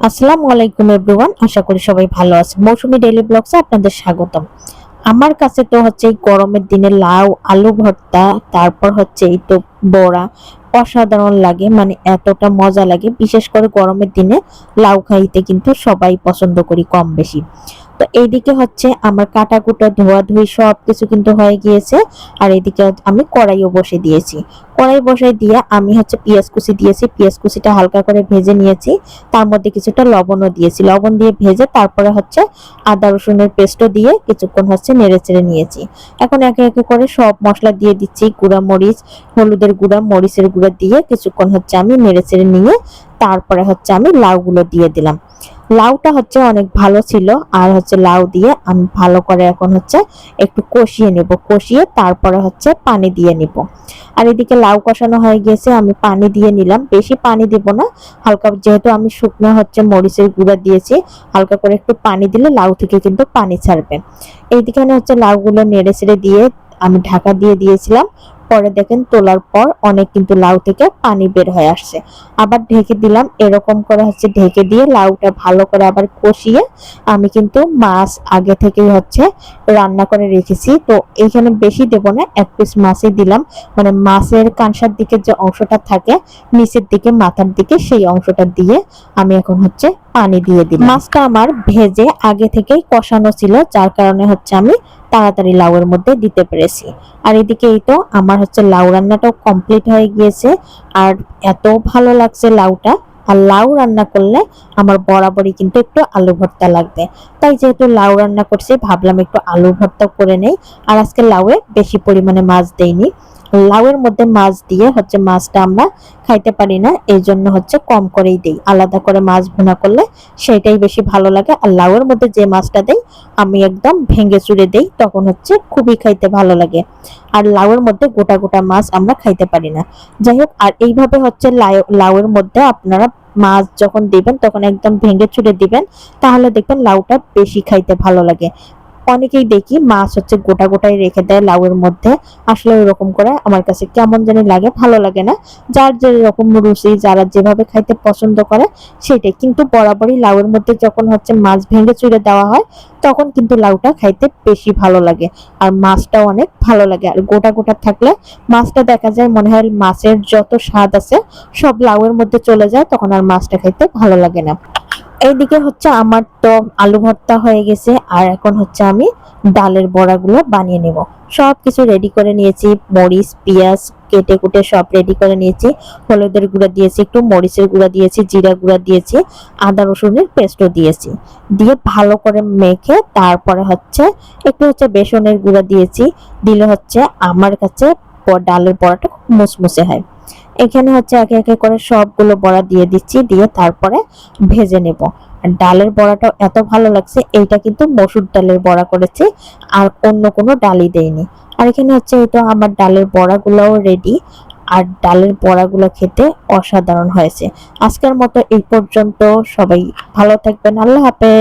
আসসালামু আলাইকুম এভরিওয়ান, আশা করি সবাই ভালো আছে মৌসুমি ডেইলি ব্লগসে আপনাদের স্বাগতম। আমার কাছে তো হচ্ছে এই গরমের দিনে লাউ, আলু ভর্তা, তারপর হচ্ছে এই তো বড়া অসাধারণ লাগে মানে এতটা মজা লাগে। বিশেষ করে গরমের দিনে লাউ খাইতে কিন্তু সবাই পছন্দ করি কম বেশি। তো এইদিকে হচ্ছে আমার কাটা কুটা ধোয়া ধুই সব কিছু কিন্তু হয়ে গিয়েছে। আর এদিকে আমি কড়াইও বসে দিয়েছি। কড়াই বসাই দিয়ে আমি হচ্ছে পেঁয়াজ কুচি দিয়েছি। পেঁয়াজ কুচিটা হালকা করে ভেজে নিয়েছি। তার মধ্যে কিছুটা লবণও দিয়েছি। লবণ দিয়ে ভেজে তারপরে হচ্ছে আদা রসুনের পেস্টও দিয়ে কিছুক্ষণ হচ্ছে নেড়ে চেড়ে নিয়েছি। এখন একে একে করে সব মশলা দিয়ে দিচ্ছি। গুঁড়া মরিচ, হলুদের গুঁড়া, মরিচের গুঁড়া দিয়ে কিছুক্ষণ হচ্ছে আমি নেড়ে চেড়ে নিয়ে তারপরে হচ্ছে আমি লাউগুলো দিয়ে দিলাম। লাউটা হচ্ছে অনেক ভালো ছিল, আর হচ্ছে লাউ দিয়ে আমি ভালো করে এখন হচ্ছে একটু কষিয়ে নেব। কষিয়ে তারপরে হচ্ছে পানি দিয়ে নিব। আর এদিকে লাউ কষানো হয়ে গেছে, আমি পানি দিয়ে নিলাম। বেশি পানি দিব না, হালকা যেহেতু আমি শুকনো হচ্ছে মরিচের গুঁড়া দিয়েছি, হালকা করে একটু পানি দিলে লাউ থেকে কিন্তু পানি ছাড়বে। এইদিকে হচ্ছে লাউগুলো নেড়ে ছেড়ে দিয়ে আমি ঢাকা দিয়ে দিয়েছিলাম। পরে দেখেন তোলার পর অনেক কিন্তু লাউ থেকে পানি বের হয়ে আসছে। আবার ঢেকে দিলাম, এরকম করে হচ্ছে ঢেকে দিয়ে লাউটা ভালো করে আবার কষিয়ে আমি কিন্তু মাছ আগে থেকেই হচ্ছে রান্না করে রেখেছি। তো এইখানে বেশি দেব না, এক পিস মাছই দিলাম। মানে মাছের কাঁসার দিকে যে অংশটা থাকে, নিচের দিকে, মাথার দিকে, সেই অংশটা দিয়ে আমি এখন হচ্ছে পানি দিয়ে দিলাম। মাছটা আমার ভেজে আগে থেকেই কষানো ছিল, যার কারণে হচ্ছে আমি তাড়াতাড়ি লাউয়ের মধ্যে দিতে পেরেছি। আর এদিকে এই তো আমার হচ্ছে লাউ রান্নাটাও কমপ্লিট হয়ে গিয়েছে। আর এত ভালো লাগছে লাউটা। আর লাউ রান্না করলে আমার বরাবরই কিন্তু একটু আলু ভর্তা লাগবে। তাই যেহেতু লাউ রান্না করছি, ভাবলাম একটু আলু ভর্তা করে নেই। আর আজকে লাউয়ে বেশি পরিমাণে মাছ দেইনি। লাউয়ের মধ্যে মাছ দিয়ে হচ্ছে মাছটা আমরা খাইতে পারি না, এই জন্য হচ্ছে কম করেই দেই। আলাদা করে মাছ ভুনা করলে সেটাই বেশি ভালো লাগে। আর লাউয়ের মধ্যে যে মাছটা দেই, আমি একদম ভেঙে চুড়ে দেই, তখন হচ্ছে খুবই খাইতে ভালো লাগে। আর লাউয়ের মধ্যে গোটা গোটা মাছ আমরা খাইতে পারি না। যাই হোক, আর এইভাবে হচ্ছে লাউ- লাউয়ের মধ্যে আপনারা মাছ যখন দিবেন, তখন একদম ভেঙে চুড়ে দিবেন, তাহলে দেখবেন লাউটা বেশি খাইতে ভালো লাগে। অনেকেই দেখি মাছ হচ্ছে গোটা গোটাই রেখে দেয় লাউয়ের মধ্যে। আসলে ওরকম করে আমার কাছে কেমন জানি লাগে, ভালো লাগে না। যার যে রকম রুচি, যারা যেভাবে খাইতে পছন্দ করে, সেটাই। কিন্তু বরাবরই লাউয়ের মধ্যে যখন হচ্ছে মাছ ভেঙে চুড়ে দেওয়া হয়, তখন কিন্তু লাউটা খাইতে বেশি ভালো লাগে। আর মাছটাও অনেক ভালো লাগে। আর গোটা গোটা থাকলে মাছটা দেখা যায় মনে হয় মাছের যত স্বাদ আছে, সব লাউয়ের মধ্যে চলে যায়, তখন আর মাছটা খাইতে ভালো লাগে না। এইদিকে হচ্ছে আমার তো আলু ভর্তা হয়ে গেছে, আর এখন হচ্ছে আমি ডালের বড়াগুলো বানিয়ে নেব। সব কিছু রেডি করে নিয়েছি, মরিচ, পেঁয়াজ কেটে কুটে সব রেডি করে নিয়েছি। হলুদের গুঁড়া দিয়েছি, একটু মরিচের গুঁড়া দিয়েছি, জিরা গুঁড়া দিয়েছি, আদা রসুনের পেস্টও দিয়েছি। দিয়ে ভালো করে মেখে তারপরে হচ্ছে একটু হচ্ছে বেসনের গুঁড়া দিয়েছি। দিলে হচ্ছে আমার কাছে ডালের বড়াটা মুসমুসে হয়। এখানে হচ্ছে একে একে করে সবগুলো বড়া দিয়ে দিচ্ছি, দিয়ে তারপরে ভেজে নেব। ডালের বড়াটা এত ভালো লাগছে, এইটা কিন্তু মসুর ডালের বড়া করেছি, আর অন্য কোনো ডালই দেয়নি আর এখানে হচ্ছে তো আমার ডালের বড়াগুলোও রেডি আর ডালের বড়াগুলো খেতে অসাধারণ হয়েছে। আজকের মতো এই পর্যন্ত, সবাই ভালো থাকবেন, আল্লাহ হাফেজ।